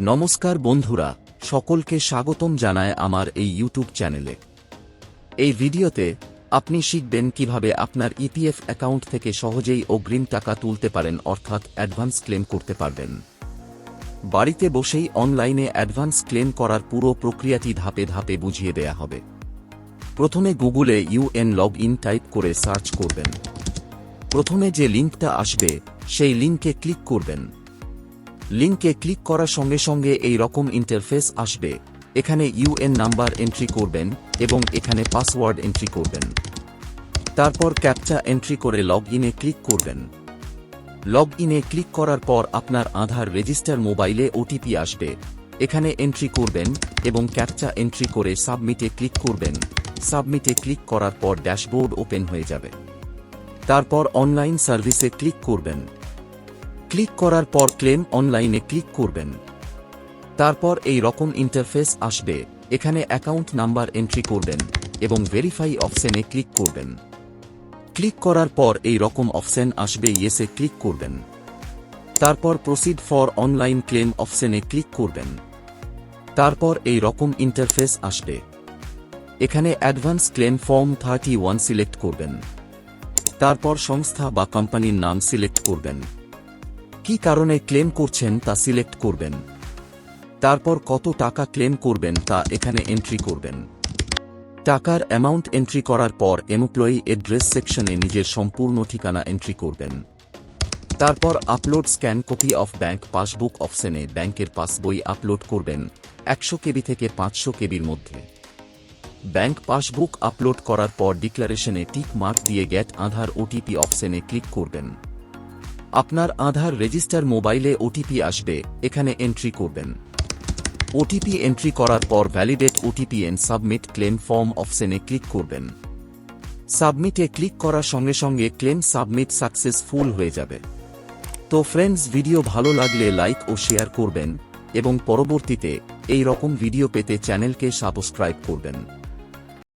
নমস্কার বন্ধুরা, সকলকে স্বাগতম জানায় আমার এই ইউটিউব চ্যানেলে। এই ভিডিওতে আপনি শিখবেন কীভাবে আপনার ইপিএফ অ্যাকাউন্ট থেকে সহজেই অগ্রিম টাকা তুলতে পারেন অর্থাৎ অ্যাডভান্স ক্লেম করতে পারবেন। বাড়িতে বসেই অনলাইনে অ্যাডভান্স ক্লেম করার পুরো প্রক্রিয়াটি ধাপে ধাপে বুঝিয়ে দেয়া হবে। প্রথমে গুগলে ইউএন লগ ইন টাইপ করে সার্চ করবেন। প্রথমে যে লিঙ্কটা আসবে, সেই লিঙ্কে ক্লিক করবেন। লিঙ্কে ক্লিক করার সঙ্গে সঙ্গে এই রকম ইন্টারফেস আসবে। এখানে ইউএন নাম্বার এন্ট্রি করবেন এবং এখানে পাসওয়ার্ড এন্ট্রি করবেন। তারপর ক্যাপচা এন্ট্রি করে লগ ইনে ক্লিক করবেন। লগ ইনে ক্লিক করার পর আপনার আধার রেজিস্টার মোবাইলে ওটিপি আসবে। এখানে এন্ট্রি করবেন এবং ক্যাপচা এন্ট্রি করে সাবমিটে ক্লিক করবেন। সাবমিটে ক্লিক করার পর ড্যাশবোর্ড ওপেন হয়ে যাবে। তারপর অনলাইন সার্ভিসে ক্লিক করবেন। ক্লিক করার পর ক্লেম অনলাইনে ক্লিক করবেন। তারপর এই রকম ইন্টারফেস আসবে, এখানে অ্যাকাউন্ট নাম্বার এন্ট্রি করবেন এবং ভেরিফাই অপশনে ক্লিক করবেন। ক্লিক করার পর এই রকম অপশন আসবে ইয়েসে ক্লিক করবেন। তারপর প্রসিড ফর অনলাইন ক্লেম অপশনে ক্লিক করবেন। তারপর এই রকম ইন্টারফেস আসবে। এখানে advance claim form thirty one select করবেন। তারপর সংস্থা বা কোম্পানির নাম সিলেক্ট করবেন। কি কারণে ক্লেম করছেন তা সিলেক্ট করবেন। তারপর কত টাকা ক্লেম করবেন তা এখানে এন্ট্রি করবেন। টাকার অ্যামাউন্ট এন্ট্রি করার পর এমপ্লয়ি এড্রেস সেকশনে নিজের সম্পূর্ণ ঠিকানা এন্ট্রি করবেন। তারপর upload scan copy of bank passbook অপশনে ব্যাংকের পাসবই আপলোড করবেন একশো কেবি থেকে পাঁচশো কেবির মধ্যে। ব্যাংক পাসবুক আপলোড করার পর ডিক্লারেশনে টিক মার্ক দিয়ে গেট আধার ওটিপি অপশনে ক্লিক করবেন। আপনার আধার রেজিস্টার মোবাইলে ওটিপি আসবে, এখানে এন্ট্রি করবেন। ওটিপি এন্ট্রি করার পর validate OTP and submit claim form অপশনে ক্লিক করবেন। সাবমিটে ক্লিক করার সঙ্গে সঙ্গে ক্লেম সাবমিট সাকসেসফুল হয়ে যাবে। তো ফ্রেন্ডস ভিডিও ভালো লাগলে লাইক ও শেয়ার করবেন এবং পরবর্তীতে এই রকম ভিডিও পেতে চ্যানেলকে সাবস্ক্রাইব করবেন।